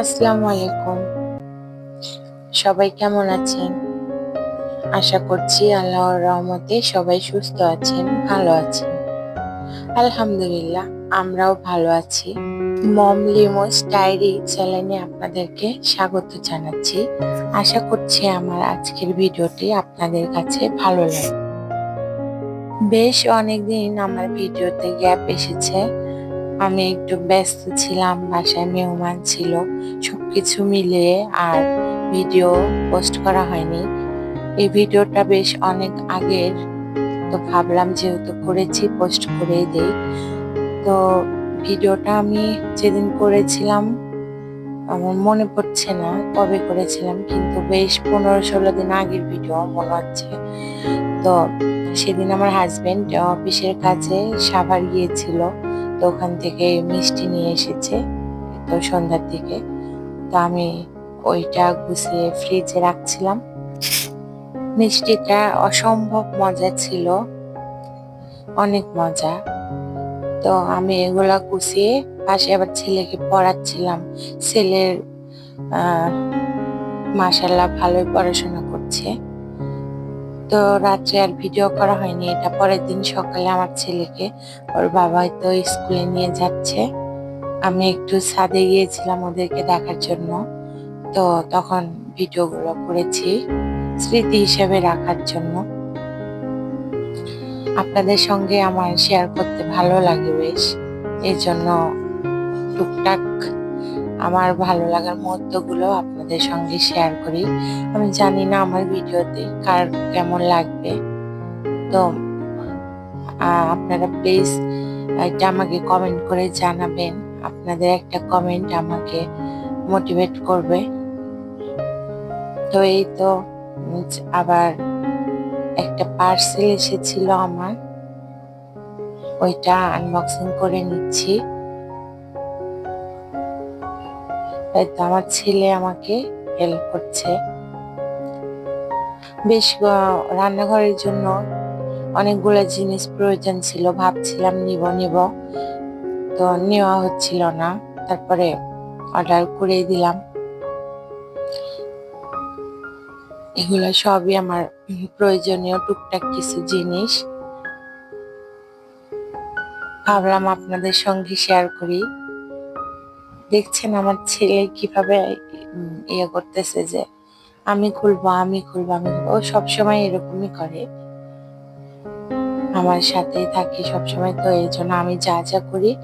আসসালামু আলাইকুম। সবাই কেমন আছেন? আশা করছি আল্লাহর রহমতে সবাই সুস্থ আছেন, ভালো আছেন। আলহামদুলিল্লাহ, আমরাও ভালো আছি। মম লিমোস ডায়েরি চ্যানেলে আপনাদেরকে স্বাগত জানাচ্ছি। আশা করছি আমার আজকের ভিডিওটি আপনাদের কাছে ভালো লাগে বেশ অনেকদিন আমার ভিডিওতে গ্যাপ এসেছে। আমি একটু ব্যস্ত ছিলাম, বাসায় মেহমান ছিল, সবকিছু মিলিয়ে আর ভিডিও পোস্ট করা হয়নি। এই ভিডিওটা বেশ অনেক আগের, তো ভাবলাম যেহেতু করেছি পোস্ট করেই দেই। তো ভিডিওটা আমি যেদিন করেছিলাম, আমার মনে পড়ছে না কবে করেছিলাম, কিন্তু বেশ পনেরো ষোলো দিন আগের ভিডিও মনে হচ্ছে। তো সেদিন আমার হাজব্যান্ড অফিসের কাছে সাভার গিয়েছিল। ওখান থেকে মিষ্টি নিয়ে এসেছে তো সন্ধ্যার দিকে। তো আমি ওইটা গুছিয়ে ফ্রিজে রাখছিলাম। মিষ্টিটা অসম্ভব মজা ছিল। অনেক মজা। তো আমি এগুলা গুছিয়ে পাশে আবার ছেলেকে পড়াচ্ছিলাম। ছেলের মাসাল্লাহ ভালোই পড়াশোনা করছে। তো রাত্রে আর ভিডিও করা হয়নি, এটা পরের দিন সকালে আমার ছেলেকে, ওর বাবা হয়তো স্কুলে নিয়ে যাচ্ছে। আমি একটু ছাদে গিয়েছিলাম ওদেরকে দেখার জন্য, তো তখন ভিডিওগুলো করেছি স্মৃতি হিসেবে রাখার জন্য। আপনাদের সঙ্গে আমার শেয়ার করতে ভালো লাগে বেশ এই জন্য টুকটাক আমার ভালো লাগার মুহূর্তগুলো আপনাদের সঙ্গে শেয়ার করি। আমি জানি না আমার ভিডিওতে কার কেমন লাগবে। তো আপনারা প্লিজ এটা আমাকে কমেন্ট করে জানাবেন। আপনাদের একটা কমেন্ট আমাকে মোটিভেট করবে। তো এই তো আবার একটা পার্সেল এসেছিল আমার। ওইটা আনবক্সিং করে নিচ্ছি। তাই তো আমার ছেলে আমাকে হেল্প করছে। বেশ রান্নাঘরের জন্য অনেকগুলো জিনিস প্রয়োজন ছিল, ভাবছিলাম নিব নিব। তো নেওয়া হচ্ছিল না, তারপরে অর্ডার করে দিলাম। এগুলো সবই আমার প্রয়োজনীয় টুকটাক কিছু জিনিস। ভাবলাম আপনাদের সঙ্গে শেয়ার করি। দেখছেন আমার ছেলে কীভাবে ইয়ে করতেছে যে, আমি খুলবো আমি খুলবো আমি খুলবো। ও সবসময় এরকমই করে। আমার সাথেই থাকে সবসময়, তো এই জন্য আমি যা যা করি,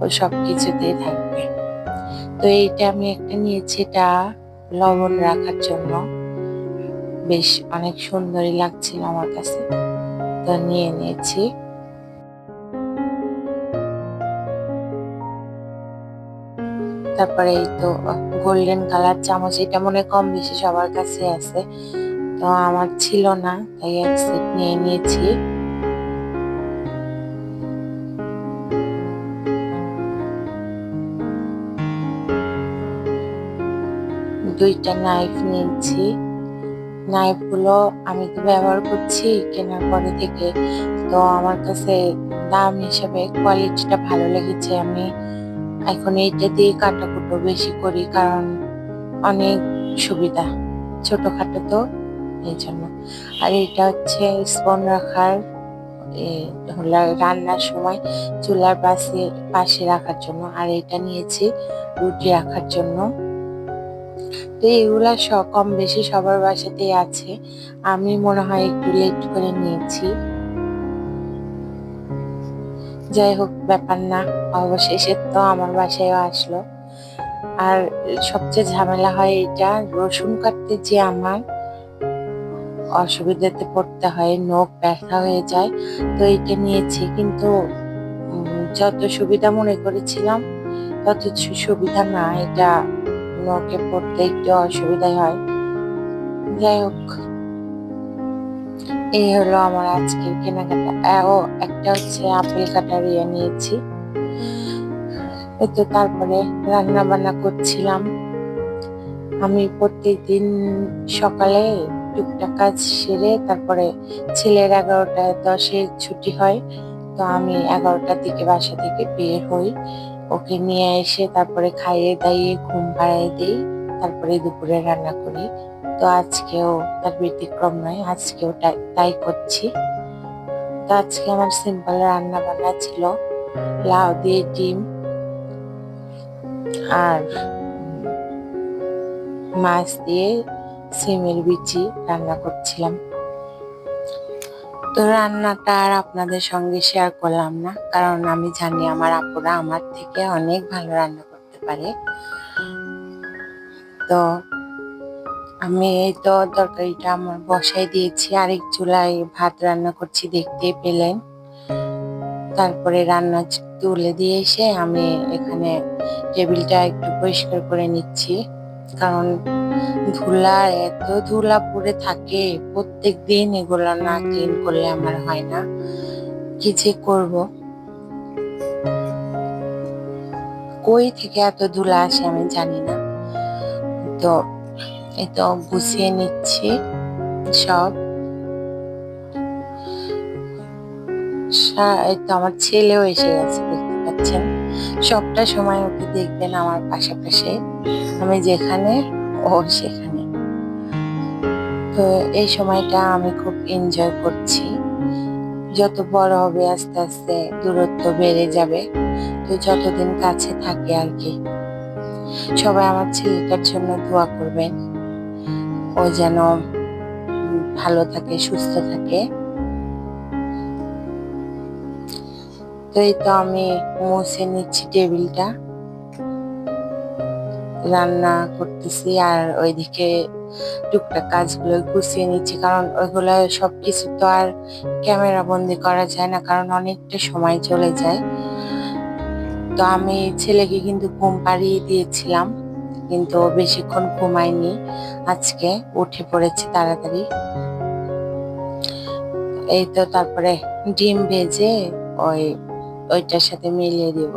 ও সব কিছুতেই থাকবে। তো এইটা আমি একটা নিয়েছি, এটা লবণ রাখার জন্য। বেশ অনেক সুন্দরই লাগছিল আমার কাছে। তো নিয়ে নিয়েছি। তারপরে এই তো গোল্ডেন কালার চামচ, এটা মনে কম বেশি সবার কাছে আছে। তো আমার ছিল না, তাই এক সেট নিয়ে নিয়েছি। দুইটা নাইফ নিয়েছি। নাইফগুলো আমি তো ব্যবহার করছি কেনার পরে থেকে। তো আমার কাছে দাম হিসেবে কোয়ালিটিটা ভালো লেগেছে। আমি এখন এইটা দিয়ে কাটাকুটো বেশি করি, কারণ অনেক সুবিধা ছোটোখাটো তো, এই জন্য। আর এটা হচ্ছে স্পন রাখার রান্নার সময় চুলার পাশে পাশে রাখার জন্য। আর এটা নিয়েছি রুটি রাখার জন্য। তো এগুলা কম বেশি সবার বাসাতেই আছে। আমি মনে হয় একটু লেট করে নিয়েছি। যাই হোক, ব্যাপার না। অবশেষে তো আমার বাসায় আসলো। আর সবচেয়ে ঝামেলা হয় এটা, রসুন কাটতে যে আমার অসুবিধাতে পড়তে হয়, নখ ব্যথা হয়ে যায়, তো এটা নিয়েছি। কিন্তু যত সুবিধা মনে করেছিলাম, তত সুবিধা না। এটা নখে পড়তে একটু অসুবিধা হয়। যাই হোক এই হলো আমার আজকের কেনাকাটা। ও একটা হচ্ছে আপেল কাটার ইয়ে নিয়েছি। তো তারপরে রান্না বান্না করছিলাম। আমি প্রত্যেকদিন সকালে টুকটাক কাজ সেরে তারপরে ছেলের এগারোটায় দশে ছুটি হয়, তো আমি এগারোটার দিকে বাসা থেকে বের হই। ওকে নিয়ে এসে তারপরে খাইয়ে দাইয়ে ঘুম পাড়িয়ে দিই, তারপরে দুপুরে রান্না করি। তো আজকেও তার ব্যতিক্রম নয়, আজকেও তাই- করছি। তো আজকে আমার সিম্পল রান্না বান্না ছিল লাউ দিয়ে ডিম আর মাছ দিয়ে সিমের বিচি রান্না করছিলাম। তো রান্নাটা আর আপনাদের সঙ্গে শেয়ার করলাম না, কারণ আমি জানি আমার আপুরা আমার থেকে অনেক ভালো রান্না করতে পারে। তো আমি এই তো তরকারিটা আমার বসাই দিয়েছি, আরেক চুলায় ভাত রান্না করছি, দেখতে পেলেন। তারপরে রান্না তুলে দিয়ে এসে আমি এখানে টেবিলটা একটু পরিষ্কার করে নিচ্ছি। কারণ ধুলা এত ধুলা পড়ে থাকে, প্রত্যেক দিন এগুলো না ক্লিন করলে আমার হয় না। কি যে করব? কই থেকে এত ধুলা আসে আমি জানি না। তো এই তো গুছিয়ে নিচ্ছি, সব। তো আমার ছেলেও এসে গেছে, দেখতে পাচ্ছেন। সবটা সময় ওকে দেখবেন আমার পাশাপাশি। আমি যেখানে, ও সেখানে। তো এই সময়টা আমি খুব এনজয় করছি। যত বড় হবে আস্তে আস্তে দূরত্ব বেড়ে যাবে, তো যতদিন কাছে থাকে আর কি। সবাই আমার ছেলেটার জন্য দোয়া করবেন। ও যেন ভালো থাকে, সুস্থ থাকে। তো এই তো আমি মুছে নিচ্ছি টেবিলটা। রান্না করতেছি আর ওইদিকে টুকটাক কাজগুলো গুছিয়ে নিচ্ছি, কারণ ওইগুলো সবকিছু তো আর ক্যামেরা বন্দি করা যায় না, কারণ অনেকটা সময় চলে যায়। তো আমি ছেলেকে কিন্তু ঘুম পাড়িয়ে দিয়েছিলাম। কিন্তু বেশিক্ষণ ঘুমায়নি। আজকে উঠে পড়েছে তাড়াতাড়ি। এই তো তারপরে ডিম ভেজে ওই, ওইটার সাথে মিলিয়ে দিব।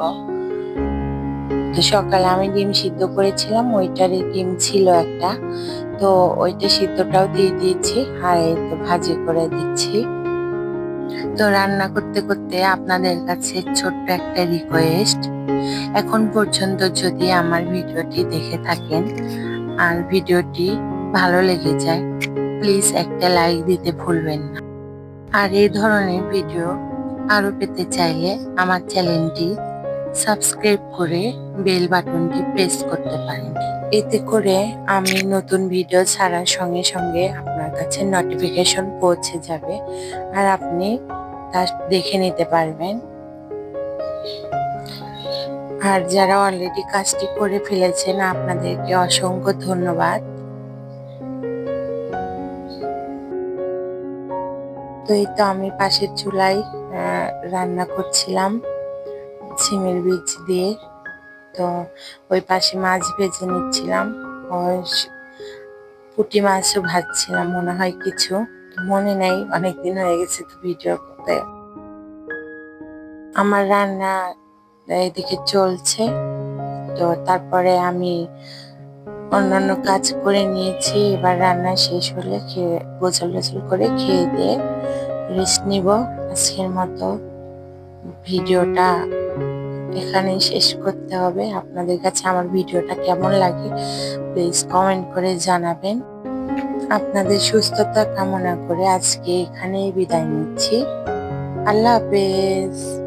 তো সকালে আমি ডিম সিদ্ধ করেছিলাম, ওইটারই ডিম ছিল একটা। তো ওইটা সিদ্ধটাও দিয়ে দিয়েছি, আর এই তো ভাজি করে দিচ্ছি। তো রান্না করতে করতে আপনাদের কাছে ছোট্ট একটা রিকোয়েস্ট এখন পর্যন্ত যদি আমার ভিডিওটি দেখে থাকেন আর ভিডিওটি ভালো লেগে যায় প্লিজ একটা লাইক দিতে ভুলবেন না। আর এই ধরনের ভিডিও আরও পেতে চাইলে আমার চ্যানেলটি সাবস্ক্রাইব করে বেল বাটনটি প্রেস করতে পারেন। এতে করে আমি নতুন ভিডিও ছাড়ার সঙ্গে সঙ্গে আপনার কাছে নোটিফিকেশন পৌঁছে যাবে আর আপনি তা দেখে নিতে পারবেন। আর যারা অলরেডি কাজটি করে ফেলেছেন, আপনাদেরকে অসংখ্য ধন্যবাদ। তো এই তো আমি পাশের চুলায় রান্না করছিলাম সিমের বীজ দিয়ে। তো ওই পাশে মাছ ভেজে নিচ্ছিলাম। পুঁটি মাছও ভাজছিলাম, মনে হয় কিছু। মনে নেই, অনেকদিন হয়ে গেছে তো ভিডিও করতে। আমার রান্না এদিকে চলছে। তো তারপরে আমি অন্যান্য কাজ করে নিয়েছি। এবার রান্না শেষ হলে খেয়ে, গোছল টোছল করে খেয়ে দিয়ে রেস্ট নিব। আজকের মতো ভিডিওটা এখানেই শেষ করতে হবে। আপনাদের কাছে আমার ভিডিওটা কেমন লাগে প্লিজ কমেন্ট করে জানাবেন। আপনাদের সুস্থতা কামনা করে আজকে এখানেই বিদায় নিচ্ছি। আল্লাহ হাফেজ।